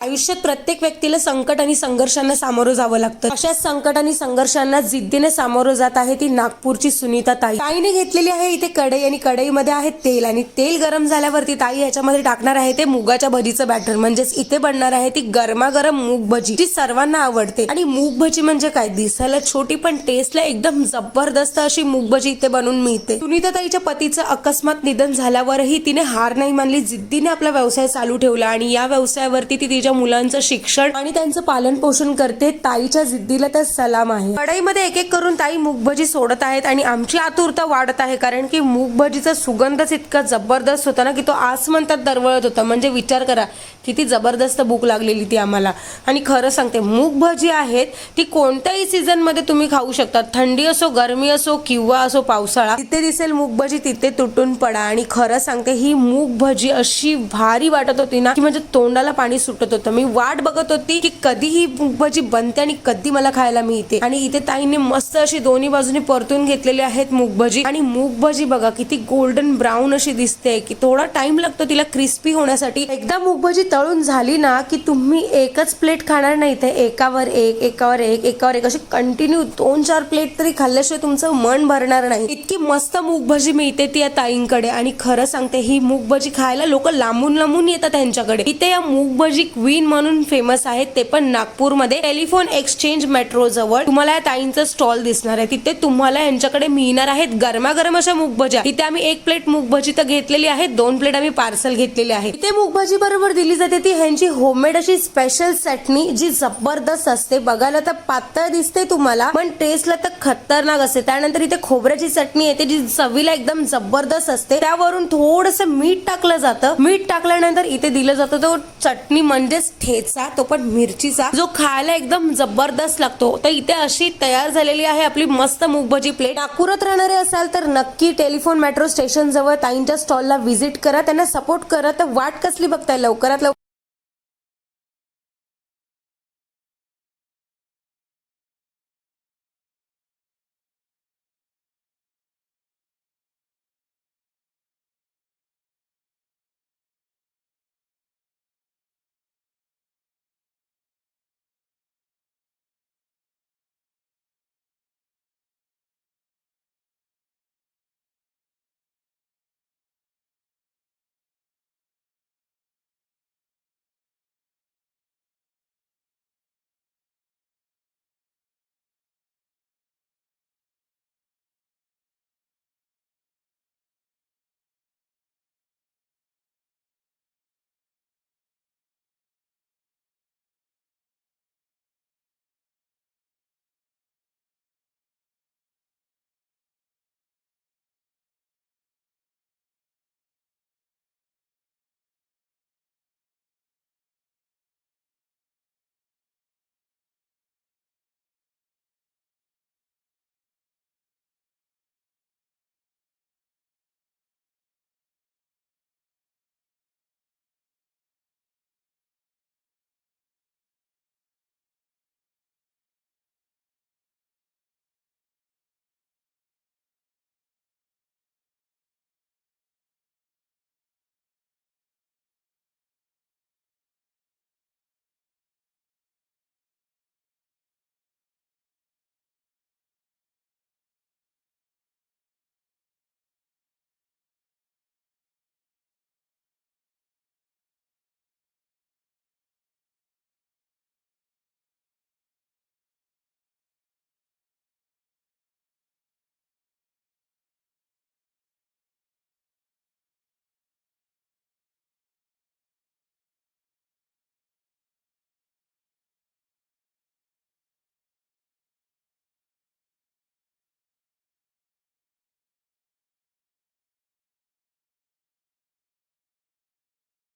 आयुष्यात प्रत्येक व्यक्तीला संकट आणि संघर्षांना सामोरं जावं लागतं. अशाच संकट आणि संघर्षांना जिद्दीने सामोरं जात आहे ती नागपूरची सुनीता ताई. ताईने घेतलेली आहे इथे कढई आणि कढईमध्ये आहे तेल आणि तेल गरम झाल्यावरती ताई याच्यामध्ये टाकणार आहे ते मुगाच्या भजीचं बॅटर म्हणजेच इथे बनणार आहे ती गरमागरम मूग भजी जी सर्वांना आवडते. आणि मूग भजी म्हणजे काय? दिसायला छोटी पण टेस्टला एकदम जबरदस्त अशी मूग भजी इथे बनवून मिळते. सुनीता ताईच्या पतीचं अकस्मात निधन झाल्यावरही तिने हार नाही मानली. जिद्दीने आपला व्यवसाय चालू ठेवला आणि या व्यवसायावरती ती तिच्या मुलांचं शिक्षण आणि त्यांचं पालन पोषण करते ताईच्या जिद्दीला तर सलाम आहे. कढईमध्ये एक एक करून ताई मुगभजी सोडत आहेत आणि आमची आतुरता वाढत आहे कारण की मुगभजीचा सुगंधच इतका जबरदस्त होता ना की तो आसमंतात दरवळत होता. म्हणजे विचार करा किती जबरदस्त भूक लागलेली ती आम्हाला. आणि खरं सांगते मूगभजी आहेत ती कोणत्याही सीझनमध्ये तुम्ही खाऊ शकता. थंडी असो गरमी असो किंवा असो पावसाळा तिथे दिसेल मूगभजी तिथे तुटून पडा. आणि खरं सांगते ही मूगभजी अशी भारी वाटत होती ना की म्हणजे तोंडाला पाणी सुटत होतं. मी वाट बघत होती की कधी ही भजी बनते आणि कधी मला खायला मिळते. आणि इथे ताईने मस्त अशी दोन्ही बाजूनी परतून घेतलेली आहेत मूग भजी. आणि मूग भजी बघा किती गोल्डन ब्राऊन अशी दिसते की थोडा टाइम लागतो तिला क्रिस्पी होण्यासाठी. एकदा मूग भजी तळून झाली ना की तुम्ही एकच प्लेट खाणार नाही ते एकावर एक एकावर एक एकावर एक. अशी कंटिन्यू दोन चार प्लेट तरी खाल्ल्याशिवाय तुमचं मन भरणार नाही. इतकी मस्त मूग भजी मिळते ती या ताईंकडे. आणि खरं सांगते ही मूग भजी खायला लोक लांबून लांबून येतात त्यांच्याकडे. इथे या मूग भजी क्वीन म्हणून फेमस आहेत ते पण नागपूरमध्ये. टेलिफोन एक्सचेंज मेट्रो जवळ. तुम्हाला या ताईंचं स्टॉल दिसणार आहे. तिथे तुम्हाला यांच्याकडे मिळणार आहेत गरमागरम अशा मूग तिथे आम्ही एक प्लेट मुगभजी तर घेतलेली आहे. दोन प्लेट आम्ही पार्सल घेतलेली आहे इथे मुगभजी बरोबर दिली जाते. ती ह्यांची होममेड अशी स्पेशल चटणी जी जबरदस्त असते. बघायला तर पातळ दिसते तुम्हाला पण टेस्टला तर खतरनाक असते. त्यानंतर इथे खोबऱ्याची चटणी येते जी चवीला एकदम जबरदस्त असते. त्यावरून थोडस मीठ टाकलं जातं. मीठ टाकल्यानंतर इथे दिलं जातं तो चटणी म्हणजे म्हणजेच ठेचा तो पण मिरचीचा. जो खायला एकदम जबरदस्त लागतो. तर इथे अशी तयार झालेली आहे आपली मस्त मूग भजी प्लेट नागपुरात राहणारे असाल तर नक्की टेलिफोन मेट्रो स्टेशन जवळ ताईंच्या स्टॉलला व्हिजिट करा. त्यांना सपोर्ट करा. तर वाट कसली बघताय लवकरात लवकर?